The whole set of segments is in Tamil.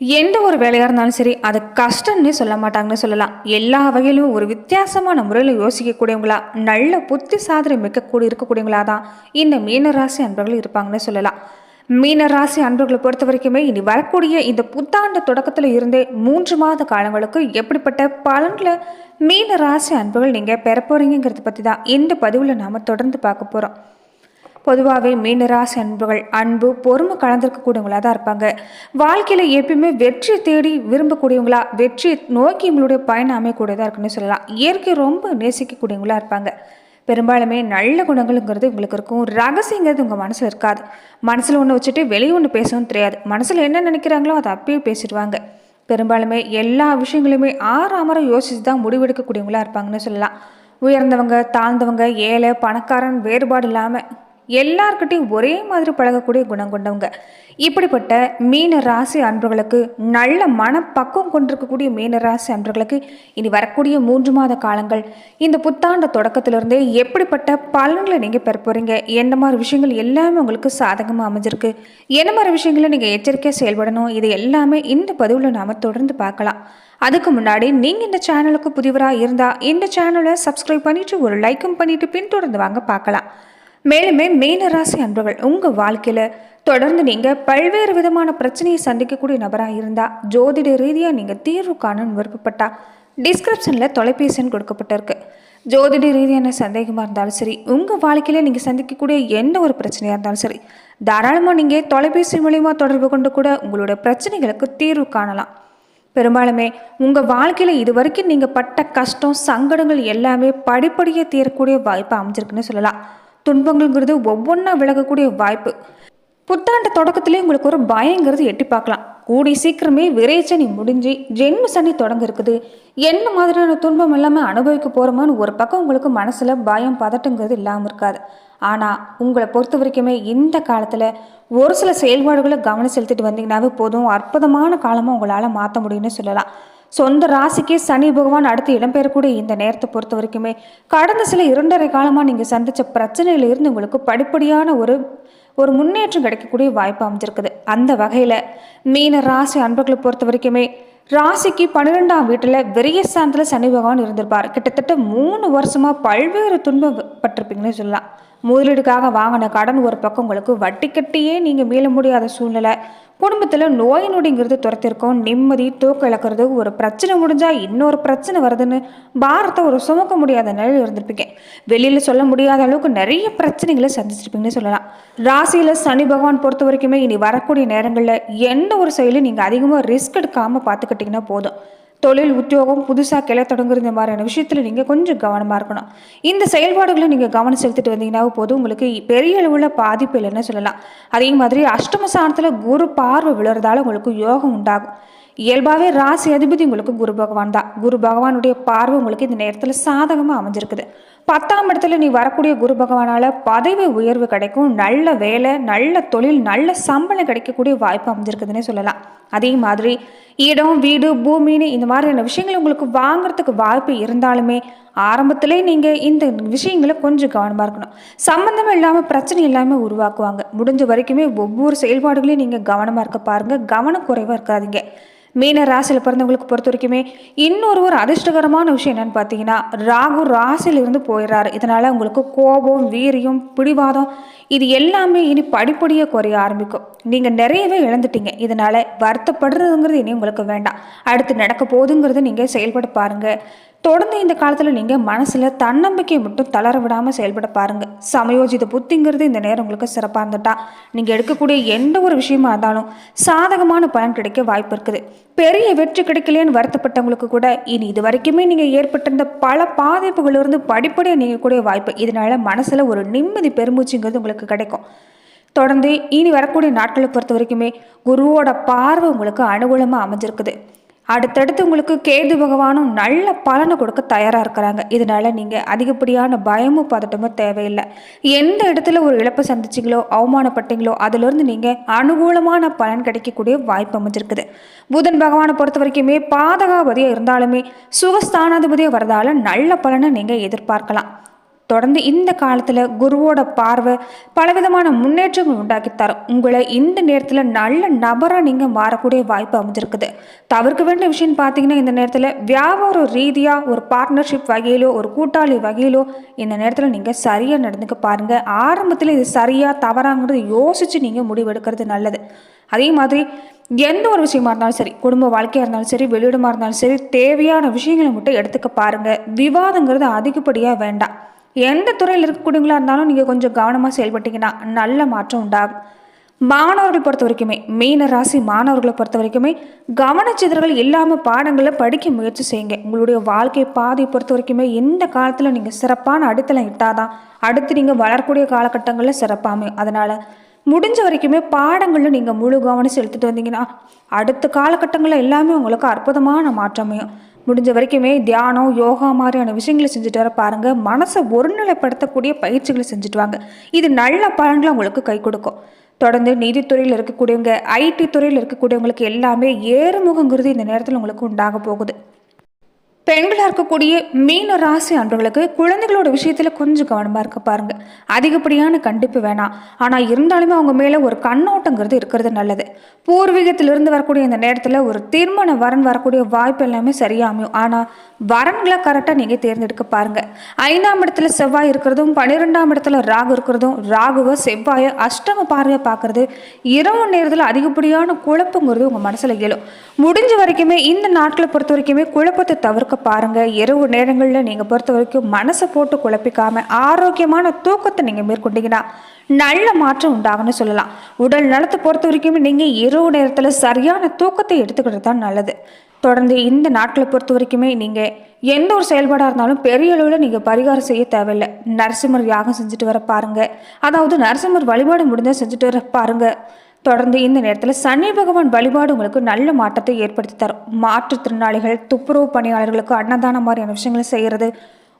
எந்த ஒரு வேலையாக இருந்தாலும் சரி அது கஷ்டம்னு சொல்ல மாட்டாங்கன்னு சொல்லலாம். எல்லா வகையிலும் ஒரு வித்தியாசமான முறையில் யோசிக்கக்கூடியவங்களா நல்ல புத்தி சாதனை மிக்கக்கூடிய இருக்கக்கூடியவங்களா தான் இந்த மீனராசி அன்பர்கள் இருப்பாங்கன்னு சொல்லலாம். மீனராசி அன்பர்களை பொறுத்த வரைக்குமே இனி வரக்கூடிய இந்த புத்தாண்டு தொடக்கத்தில் இருந்தே மூன்று மாத காலங்களுக்கு எப்படிப்பட்ட பலன்களை மீனராசி அன்பர்கள் நீங்கள் பெற பற்றி தான் இந்த பதிவில் நாம் தொடர்ந்து பார்க்க போகிறோம் பொதுவாகவே மீனராசி அன்புகள் அன்பு பொறுமை கலந்திருக்கக்கூடியவங்களாக தான் இருப்பாங்க. வாழ்க்கையில் எப்பயுமே வெற்றி தேடி விரும்பக்கூடியவங்களா வெற்றி நோக்கி இவங்களுடைய பயணம் அமையக்கூடியதாக இருக்குன்னு சொல்லலாம். இயற்கை ரொம்ப நேசிக்கக்கூடியவங்களா இருப்பாங்க. பெரும்பாலுமே நல்ல குணங்கள்ங்கிறது உங்களுக்கு இருக்கும். ரகசியங்கிறது உங்கள் மனசில் இருக்காது. மனசில் ஒன்று வச்சுட்டு வெளியே ஒன்று பேசவும் தெரியாது. மனசில் என்ன நினைக்கிறாங்களோ அதை அப்பயே பேசிடுவாங்க. பெரும்பாலுமே எல்லா விஷயங்களுமே ஆறாமரம் யோசித்து தான் முடிவெடுக்கக்கூடியவங்களா இருப்பாங்கன்னு சொல்லலாம். உயர்ந்தவங்க தாழ்ந்தவங்க ஏழை பணக்காரன் வேறுபாடு இல்லாமல் எல்லார்கிட்டையும் ஒரே மாதிரி பழகக்கூடிய குணம் கொண்டவங்க. இப்படிப்பட்ட மீன ராசி அன்பர்களுக்கு நல்ல மனப்பக்குவம் கொண்டிருக்கக்கூடிய மீன ராசி அன்பர்களுக்கு இனி வரக்கூடிய மூன்று மாத காலங்கள் இந்த புத்தாண்டு தொடக்கத்திலிருந்தே எப்படிப்பட்ட பலன்களை நீங்கள் பெற போகிறீங்க எந்த மாதிரி விஷயங்கள் எல்லாமே உங்களுக்கு சாதகமாக அமைஞ்சிருக்கு? என்ன மாதிரி விஷயங்களை நீங்கள் எச்சரிக்கையாக செயல்படணும்? இது எல்லாமே இந்த பதிவில் நாம் தொடர்ந்து பார்க்கலாம். அதுக்கு முன்னாடி நீங்கள் இந்த சேனலுக்கு புதிவராக இருந்தால் இந்த சேனலை சப்ஸ்கிரைப் பண்ணிவிட்டு ஒரு லைக்கும் பண்ணிவிட்டு பின்தொடர்ந்து வாங்க பார்க்கலாம். மேலுமே மீனராசி அன்பர்கள் உங்கள் வாழ்க்கையில் தொடர்ந்து நீங்கள் பல்வேறு விதமான பிரச்சனையை சந்திக்கக்கூடிய நபராக இருந்தால் ஜோதிட ரீதியாக நீங்கள் தீர்வு காணணும்னு விருப்பப்பட்டா டிஸ்கிரிப்ஷனில் தொலைபேசின்னு கொடுக்கப்பட்டிருக்கு. ஜோதிட ரீதியான சந்தேகமாக இருந்தாலும் சரி உங்கள் வாழ்க்கையில் நீங்கள் சந்திக்கக்கூடிய எந்த ஒரு பிரச்சனையாக இருந்தாலும் சரி தாராளமாக நீங்கள் தொலைபேசி மூலிமா தொடர்பு கொண்டு கூட உங்களோட பிரச்சனைகளுக்கு தீர்வு காணலாம். பெரும்பாலுமே உங்கள் வாழ்க்கையில் இது வரைக்கும் நீங்கள் பட்ட கஷ்டம் சங்கடங்கள் எல்லாமே படிப்படியாக தீரக்கூடிய வாய்ப்பு அமைஞ்சிருக்குன்னு சொல்லலாம். துன்பங்கள்ங்கிறது ஒவ்வொன்றா விலகக்கூடிய வாய்ப்பு. புத்தாண்டு தொடக்கத்திலே உங்களுக்கு ஒரு பயங்கிறது எட்டி பார்க்கலாம். கூடி சீக்கிரமே விரைச்சனி முடிஞ்சு ஜென்ம சனி தொடங்க இருக்குது என்ன மாதிரியான துன்பம் எல்லாமே அனுபவிக்க போகிறோமான்னு ஒரு பக்கம் உங்களுக்கு மனசில் பயம் பதட்டங்கிறது இல்லாமல் இருக்காது. ஆனால் உங்களை பொறுத்த வரைக்குமே இந்த காலத்தில் ஒரு சில செயல்பாடுகளை கவனம் செலுத்திட்டு வந்தீங்கன்னாவே போதும். அற்புதமான காலமாக உங்களால் மாற்ற முடியும்னு சொல்லலாம். சொந்த ராசிக்கே சனி பகவான் அடுத்து இடம்பெறக்கூடிய இந்த நேரத்தை பொறுத்த வரைக்குமே கடந்த சில இரண்டரை காலமாக நீங்கள் சந்தித்த பிரச்சனையிலிருந்து உங்களுக்கு படிப்படியான ஒரு ஒரு முன்னேற்றம் கிடைக்கக்கூடிய வாய்ப்பு அமைஞ்சிருக்குது. அந்த வகையில் மீன ராசி அன்பர்களை பொறுத்த வரைக்குமே ராசிக்கு பன்னிரெண்டாம் வீட்டில் விரிய சனி பகவான் இருந்திருப்பார். கிட்டத்தட்ட மூணு வருஷமாக பல்வேறு துன்பப்பட்டிருப்பீங்கன்னு சொல்லலாம். முதலீடுக்காக வாங்கின கடன் ஒரு பக்கம் உங்களுக்கு வட்டி கட்டியே நீங்கள் மீள முடியாத சூழ்நிலை. குடும்பத்தில் நோய் நொடிங்கிறது துரத்திருக்கோம். நிம்மதி தூக்கம் இழக்கிறது ஒரு பிரச்சனை முடிஞ்சால் இன்னொரு பிரச்சனை வருதுன்னு பாரத்தை ஒரு சுமக்க முடியாத நிலையில் இருந்திருப்பீங்க. வெளியில் சொல்ல முடியாத அளவுக்கு நிறைய பிரச்சனைகளை சந்திச்சிருப்பீங்கன்னு சொல்லலாம். ராசியில் சனி பகவான் பொறுத்த வரைக்குமே இனி வரக்கூடிய நேரங்களில் எந்த ஒரு செயலும் நீங்கள் அதிகமாக ரிஸ்க் எடுக்காமல் பார்த்துக்கிட்டிங்கன்னா போதும். தொழில் உத்தியோகம் புதுசாக கிளை தொடங்குற இந்த மாதிரியான விஷயத்தில் நீங்கள் கொஞ்சம் கவனமாக இருக்கணும். இந்த செயல்பாடுகளை நீங்கள் கவனம் செலுத்திட்டு வந்தீங்கன்னா போது உங்களுக்கு பெரிய அளவில் பாதிப்பு இல்லைன்னு சொல்லலாம். அதே மாதிரி அஷ்டம சாணத்தில் குரு பார்வை விழுறதால உங்களுக்கு யோகம் உண்டாகும். இயல்பாகவே ராசி அதிபதி உங்களுக்கு குரு பகவான் தான். குரு பகவானுடைய பார்வை உங்களுக்கு இந்த நேரத்தில் சாதகமாக அமைஞ்சிருக்குது. பத்தாம் இடத்துல நீ வரக்கூடிய குரு பகவானால் பதவி உயர்வு கிடைக்கும் நல்ல வேலை நல்ல தொழில் நல்ல சம்பளம் கிடைக்கக்கூடிய வாய்ப்பு அமைஞ்சிருக்குதுன்னே சொல்லலாம். அதே மாதிரி இடம் வீடு பூமின்னு இந்த மாதிரியான விஷயங்கள் உங்களுக்கு வாங்குறதுக்கு வாய்ப்பு இருந்தாலுமே ஆரம்பத்திலே நீங்கள் இந்த விஷயங்களை கொஞ்சம் கவனமாக இருக்கணும். சம்மந்தம் இல்லாமல் பிரச்சனை இல்லாமல் உருவாக்குவாங்க. முடிஞ்ச வரைக்குமே ஒவ்வொரு செயல்பாடுகளையும் நீங்கள் கவனமாக இருக்க பாருங்கள் கவனக்குறைவாக இருக்காதீங்க. மீன ராசியில் பிறந்தவங்களுக்கு பொறுத்த வரைக்குமே இன்னொரு ஒரு அதிர்ஷ்டகரமான விஷயம் என்னன்னு பார்த்தீங்கன்னா ராகு ராசியிலிருந்து போயிடுறாரு இதனால் உங்களுக்கு கோபம் வீரியம் பிடிவாதம் இது எல்லாமே இனி படிப்படியாக குறைய ஆரம்பிக்கும். நீங்கள் நிறையவே இழந்துட்டீங்க. இதனால் வருத்தப்படுறதுங்கிறது இனி உங்களுக்கு வேண்டாம். அடுத்து நடக்க போகுதுங்கிறது நீங்கள் செயல்பட பாருங்கள் தொடர்ந்து இந்த காலத்தில் நீங்கள் மனசில் தன்னம்பிக்கையை மட்டும் தளர விடாமல் செயல்பட பாருங்கள் சமயோஜித புத்திங்கிறது இந்த நேரம் உங்களுக்கு சிறப்பாக இருந்துட்டா. நீங்கள் எடுக்கக்கூடிய எந்த ஒரு விஷயமா இருந்தாலும் சாதகமான பலன் கிடைக்க வாய்ப்பு இருக்குது. பெரிய வெற்றி கிடைக்கலன்னு வருத்தப்பட்டவங்களுக்கு கூட இனி இது வரைக்குமே நீங்கள் ஏற்பட்டிருந்த பல பாதிப்புகளிலிருந்து படிப்படியாக நீங்கக்கூடிய வாய்ப்பு. இதனால மனசில் ஒரு நிம்மதி பெருமூச்சுங்கிறது உங்களுக்கு கிடைக்கும். தொடர்ந்து இனி வரக்கூடிய நாட்களை பொறுத்த வரைக்குமே குருவோட பார்வை உங்களுக்கு அனுகூலமாக அமைஞ்சிருக்குது. அடுத்தடுத்து உங்களுக்கு கேது பகவானும் நல்ல பலனை கொடுக்க தயாராக இருக்கிறாங்க. இதனால நீங்கள் அதிகப்படியான பயமும் பதட்டமும் தேவையில்லை. எந்த இடத்துல ஒரு இழப்பை சந்திச்சிங்களோ அவமானப்பட்டீங்களோ அதிலிருந்து நீங்கள் அனுகூலமான பலன் கிடைக்கக்கூடிய வாய்ப்பு அமைஞ்சிருக்குது. புதன் பகவானை பொறுத்த வரைக்குமே பாதகாபதியாக இருந்தாலுமே சுகஸ்தானாதிபதியாக வரதால நல்ல பலனை நீங்கள் எதிர்பார்க்கலாம். தொடர்ந்து இந்த காலத்தில் குருவோட பார்வை பலவிதமான முன்னேற்றங்கள் உண்டாக்கி தரும். உங்களை இந்த நேரத்தில் நல்ல நபராக நீங்கள் மாறக்கூடிய வாய்ப்பு அமைஞ்சிருக்குது. தவிர்க்க வேண்டிய விஷயம் பார்த்தீங்கன்னா இந்த நேரத்தில் வியாபார ரீதியாக ஒரு பார்ட்னர்ஷிப் வகையிலோ ஒரு கூட்டாளி வகையிலோ இந்த நேரத்தில் நீங்கள் சரியாக நடந்துக்க பாருங்கள் ஆரம்பத்தில் இது சரியாக தவறாங்கிறது யோசித்து நீங்கள் முடிவெடுக்கிறது நல்லது. அதே மாதிரி எந்த ஒரு விஷயமா இருந்தாலும் சரி குடும்ப வாழ்க்கையாக இருந்தாலும் சரி வெளியிடமாக இருந்தாலும் சரி தேவையான விஷயங்களை மட்டும் எடுத்துக்க பாருங்கள் விவாதங்கிறது அதிகப்படியாக வேண்டாம். எந்த துறையில் இருக்கக்கூடியவங்களா இருந்தாலும் நீங்கள் கொஞ்சம் கவனமாக செயல்பட்டீங்கன்னா நல்ல மாற்றம் உண்டாகும் மாணவர்கள் பொறுத்த வரைக்குமே மீன ராசி மாணவர்களை பொறுத்த வரைக்குமே கவனச்சிதறல் இல்லாமல் பாடங்களை படிக்க முயற்சி செய்யுங்க. உங்களுடைய வாழ்க்கை பாதை பொறுத்த வரைக்குமே இந்த காலத்தில் நீங்கள் சிறப்பான அடித்தளம் இட்டாதான் அடுத்து நீங்கள் வளரக்கூடிய காலகட்டங்களில் சிறப்பாமே அதனால் முடிஞ்ச வரைக்குமே பாடங்களில் நீங்கள் முழு கவனம் செலுத்திட்டு வந்தீங்கன்னா அடுத்த காலகட்டங்களில் எல்லாமே உங்களுக்கு அற்புதமான மாற்றமையும் முடிஞ்ச வரைக்குமே தியானம் யோகா மாதிரியான விஷயங்களை செஞ்சுட்டு வர பாருங்கள் மனசை ஒருநிலைப்படுத்தக்கூடிய பயிற்சிகளை செஞ்சுட்டு வாங்க. இது நல்ல பலன்களை உங்களுக்கு கை கொடுக்கும். தொடர்ந்து நீதித்துறையில் இருக்கக்கூடியவங்க ஐடி துறையில் இருக்கக்கூடியவங்களுக்கு எல்லாமே ஏறுமுகங்கிறது இந்த நேரத்தில் உங்களுக்கு உண்டாக போகுது. பெண்களாக இருக்கக்கூடிய மீன ராசி அன்பர்களுக்கு குழந்தைகளோட விஷயத்தில் கொஞ்சம் கவனமாக இருக்க பாருங்க. அதிகப்படியான கண்டிப்பு வேணாம். ஆனால் இருந்தாலுமே அவங்க மேலே ஒரு கண்ணோட்டங்கிறது இருக்கிறது நல்லது. பூர்வீகத்திலிருந்து வரக்கூடிய இந்த நேரத்தில் ஒரு திருமண வரன் வரக்கூடிய வாய்ப்பு எல்லாமே சரியாமையும் ஆனால் வரன்களை கரெக்டாக நீங்கள் தேர்ந்தெடுக்க பாருங்கள் ஐந்தாம் இடத்துல செவ்வாய் இருக்கிறதும் பன்னிரெண்டாம் இடத்துல ராகு இருக்கிறதும் ராகுவை செவ்வாயை அஷ்டம பார்வையை பார்க்குறது இரவு நேரத்தில் அதிகப்படியான குழப்பங்கிறது உங்கள் மனசில் இயலும் முடிஞ்ச வரைக்குமே இந்த நாட்களை பொறுத்த வரைக்குமே குழப்பத்தை தவிர்க்க பாருங்க. இரவு நேரங்களில் நீங்கள் பொறுத்த வரைக்கும் மனசை போட்டு குழப்பிக்காம ஆரோக்கியமான தூக்கத்தை நீங்கள் மேற்கொண்டீங்கன்னா நல்ல மாற்றம் உண்டாகும்னு சொல்லலாம். உடல் நலத்தை பொறுத்த வரைக்கும் நீங்கள் இரவு நேரத்தில் சரியான தூக்கத்தை எடுத்துக்கிறது தான் நல்லது. தொடர்ந்து இந்த நாட்களை பொறுத்த வரைக்குமே நீங்கள் எந்த ஒரு செயல்பாடாக இருந்தாலும் பெரிய அளவில் நீங்கள் பரிகாரம் செய்ய தேவையில்லை. நரசிம்மர் யாகம் செஞ்சுட்டு வர பாருங்கள் அதாவது நரசிம்மர் வழிபாடு முடிஞ்சால் செஞ்சுட்டு வர பாருங்கள் தொடர்ந்து இந்த நேரத்தில் சனி பகவான் வழிபாடு உங்களுக்கு நல்ல மாற்றத்தை ஏற்படுத்தி தரும். மாற்றுத்திறனாளிகள் துப்புரவு பணியாளர்களுக்கு அன்னதானம் மாதிரியான விஷயங்களை செய்கிறது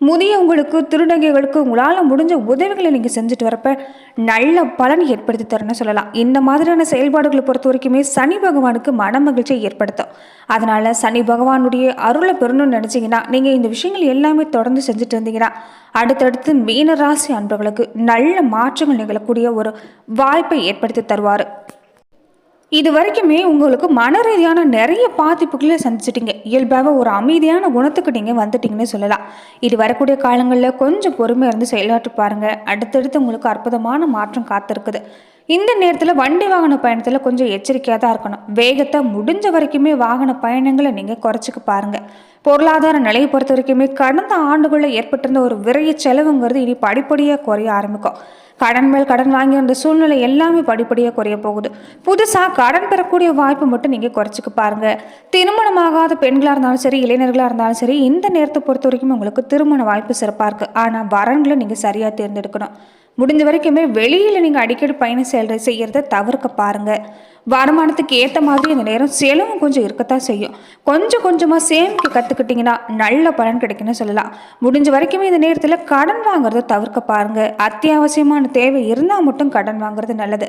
முதியவங்களுக்கு திருநங்கைகளுக்கு உங்களால் முடிஞ்ச உதவிகளை நீங்கள் செஞ்சுட்டு வரப்ப நல்ல பலன் ஏற்படுத்தி தரணும்னு சொல்லலாம். இந்த மாதிரியான செயல்பாடுகளை பொறுத்த வரைக்குமே சனி பகவானுக்கு மன மகிழ்ச்சியை ஏற்படுத்தும். அதனால் சனி பகவானுடைய அருளை பெறணும்னு நினச்சிங்கன்னா நீங்கள் இந்த விஷயங்கள் எல்லாமே தொடர்ந்து செஞ்சுட்டு இருந்தீங்கன்னா அடுத்தடுத்து மீனராசி அன்பர்களுக்கு நல்ல மாற்றங்கள் நிகழக்கூடிய ஒரு வாய்ப்பை ஏற்படுத்தி தருவார். இது வரைக்குமே உங்களுக்கு மன ரீதியான நிறைய பாதிப்புகளை சந்திச்சிட்டீங்க. இயல்பாக ஒரு அமைதியான குணத்துக்கு நீங்கள் வந்துட்டிங்கன்னு சொல்லலாம். இது வரக்கூடிய காலங்களில் கொஞ்சம் பொறுமையாக இருந்து செயலாற்றி பாருங்கள் அடுத்தடுத்து உங்களுக்கு அற்புதமான மாற்றம் காத்திருக்குது. இந்த நேரத்தில் வண்டி வாகன பயணத்தில் கொஞ்சம் எச்சரிக்கையாக தான் இருக்கணும். வேகத்தை முடிஞ்ச வரைக்குமே வாகன பயணங்களை நீங்கள் குறைச்சிக்க பாருங்கள் பொருளாதார நிலையை பொறுத்த வரைக்குமே கடந்த ஆண்டுகளில் ஏற்பட்டிருந்த ஒரு விரைய செலவுங்கிறது இனி படிப்படியாக குறைய ஆரம்பிக்கும். கடன் மேல் கடன் வாங்கி வந்த சூழ்நிலை எல்லாமே படிப்படியாக குறைய போகுது. புதுசாக கடன் பெறக்கூடிய வாய்ப்பு மட்டும் நீங்கள் குறைச்சிக்க பாருங்கள் திருமணமாகாத பெண்களாக இருந்தாலும் சரி இளைஞர்களாக இருந்தாலும் சரி இந்த நேரத்தை பொறுத்த வரைக்கும் உங்களுக்கு திருமண வாய்ப்பு சிறப்பாக இருக்குது ஆனால் வரன்களை நீங்கள் சரியாக தேர்ந்தெடுக்கணும். முடிஞ்ச வரைக்குமே வெளியில் நீங்கள் அடிக்கடி பயணம் செல்ற செய்கிறத தவிர்க்க பாருங்கள் வருமானத்துக்கு ஏற்ற மாதிரி இந்த நேரம் செலவும் கொஞ்சம் இருக்கத்தான் செய்யும். கொஞ்சம் கொஞ்சமாக சேமிக்க கற்றுக்கிட்டிங்கன்னா நல்ல பலன் கிடைக்குன்னு சொல்லலாம். முடிஞ்ச வரைக்குமே இந்த நேரத்தில் கடன் வாங்குறத தவிர்க்க பாருங்கள் அத்தியாவசியமான தேவை இருந்தால் மட்டும் கடன் வாங்குறது நல்லது.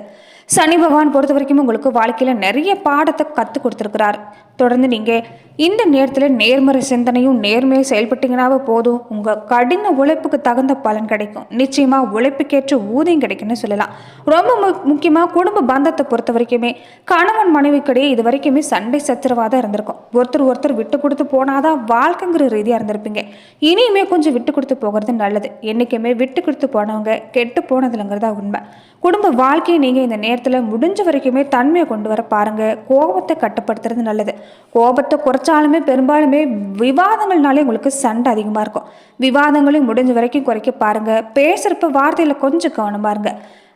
சனி பகவான் பொறுத்த வரைக்கும் உங்களுக்கு வாழ்க்கையில் நிறைய பாடத்தை கற்றுக் கொடுத்துருக்கிறார். தொடர்ந்து நீங்கள் இந்த நேரத்தில் நேர்மறை சிந்தனையும் நேர்மையாக செயல்பட்டீங்கன்னாவே போதும். உங்கள் கடின உழைப்புக்கு தகுந்த பலன் கிடைக்கும். நிச்சயமாக உழைப்புக்கேற்ற ஊதியம் கிடைக்கும்னு சொல்லலாம். ரொம்ப மு முக்கியமாக குடும்ப பந்தத்தை பொறுத்த வரைக்குமே கணவன் மனைவிக்கிடையே இது வரைக்குமே சண்டை சச்சரவாக தான் இருந்திருக்கும். ஒருத்தர் ஒருத்தர் விட்டு கொடுத்து போனாதான் வாழ்க்கைங்கிற ரீதியாக இருந்திருப்பீங்க. இனியுமே கொஞ்சம் விட்டு கொடுத்து போகிறது நல்லது. என்றைக்குமே விட்டு கொடுத்து போனவங்க கெட்டு போனதுலங்கிறதா உண்மை. குடும்ப வாழ்க்கையை நீங்கள் இந்த நேரத்தில் முடிஞ்ச வரைக்குமே தன்மையை கொண்டு வர பாருங்கள் கோபத்தை கட்டுப்படுத்துறது நல்லது. கோபத்தை குறைச்சாலுமே பெரும்பாலுமே விவாதங்கள்னாலே உங்களுக்கு சண்டை அதிகமாக இருக்கும். விவாதங்களையும் முடிஞ்ச வரைக்கும் குறைக்க பாருங்கள் பேசுகிறப்ப வார்த்தையில் கொஞ்சம் கவனமாக இருங்க.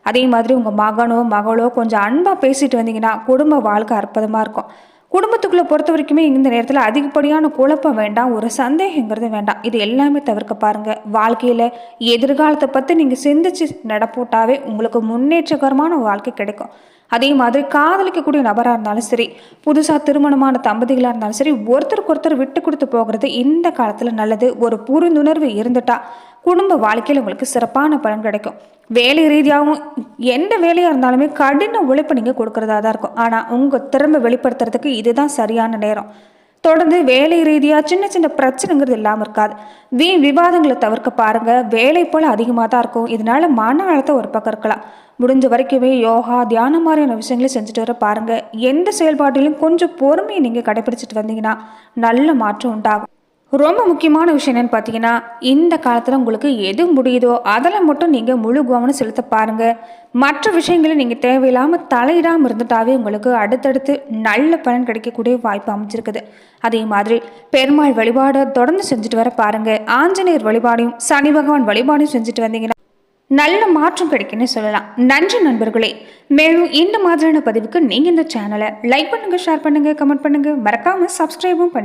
அதே மாதிரி உங்கள் மகனோ மகளோ கொஞ்சம் அன்பாக பேசிட்டு வந்தீங்கன்னா குடும்ப வாழ்க்கை அற்புதமாக இருக்கும். குடும்பத்துக்குள்ளே பொறுத்த வரைக்குமே இந்த நேரத்தில் அதிகப்படியான குழப்பம் வேண்டாம் ஒரு சந்தேகங்கிறது வேண்டாம். இது எல்லாமே தவிர்க்க பாருங்கள் வாழ்க்கையில் எதிர்காலத்தை பற்றி நீங்கள் சிந்திச்சு நடப்போட்டாவே உங்களுக்கு முன்னேற்றகரமான வாழ்க்கை கிடைக்கும். அதே மாதிரி காதலிக்கக்கூடிய நபராக இருந்தாலும் சரி புதுசாக திருமணமான தம்பதிகளாக இருந்தாலும் சரி ஒருத்தருக்கு ஒருத்தர் விட்டு கொடுத்து போகிறது இந்த காலத்தில் நல்லது. ஒரு புரிந்துணர்வு இருந்துட்டா குடும்ப வாழ்க்கையில் உங்களுக்கு சிறப்பான பலன் கிடைக்கும். வேலை ரீதியாகவும் எந்த வேலையாக இருந்தாலுமே கடின உழைப்பு நீங்கள் கொடுக்குறதா தான் இருக்கும். ஆனால் உங்கள் திறமை வெளிப்படுத்துறதுக்கு இதுதான் சரியான நேரம். தொடர்ந்து வேலை ரீதியாக சின்ன சின்ன பிரச்சனைங்கிறது இல்லாமல் இருக்காது. வீண் விவாதங்களை தவிர்க்க பாருங்கள் வேலை போல் அதிகமாக தான் இருக்கும். இதனால மன அழுத்தம் ஒரு பக்கம் இருக்கலாம். முடிஞ்ச வரைக்குமே யோகா தியானம் மாதிரியான விஷயங்களை செஞ்சுட்டு வர பாருங்கள் எந்த செயல்பாட்டிலும் கொஞ்சம் பொறுமையை நீங்கள் கடைபிடிச்சிட்டு வந்தீங்கன்னா நல்ல மாற்றம் உண்டாகும். ரொம்ப முக்கியமான விஷயம் என்னன்னு பார்த்தீங்கன்னா இந்த காலத்தில் உங்களுக்கு எது முடியுதோ அதில் மட்டும் நீங்கள் முழு கவனம் செலுத்த பாருங்க. மற்ற விஷயங்களை நீங்கள் தேவையில்லாமல் தலையிடாமல் இருந்துட்டாவே உங்களுக்கு அடுத்தடுத்து நல்ல பலன் கிடைக்கக்கூடிய வாய்ப்பு அமைஞ்சிருக்குது. அதே மாதிரி பெருமாள் வழிபாடை தொடர்ந்து செஞ்சுட்டு வர பாருங்க. ஆஞ்சநேயர் வழிபாடையும் சனி பகவான் வழிபாடையும் செஞ்சுட்டு வந்தீங்கன்னா நல்ல மாற்றம் கிடைக்குன்னு சொல்லலாம். நன்றி நண்பர்களே. மேலும் இந்த மாதிரியான பதிவுக்கு நீங்கள் இந்த சேனலை லைக் பண்ணுங்கள் ஷேர் பண்ணுங்கள் கமெண்ட் பண்ணுங்கள் மறக்காமல் சப்ஸ்கிரைபும் பண்ணுங்கள்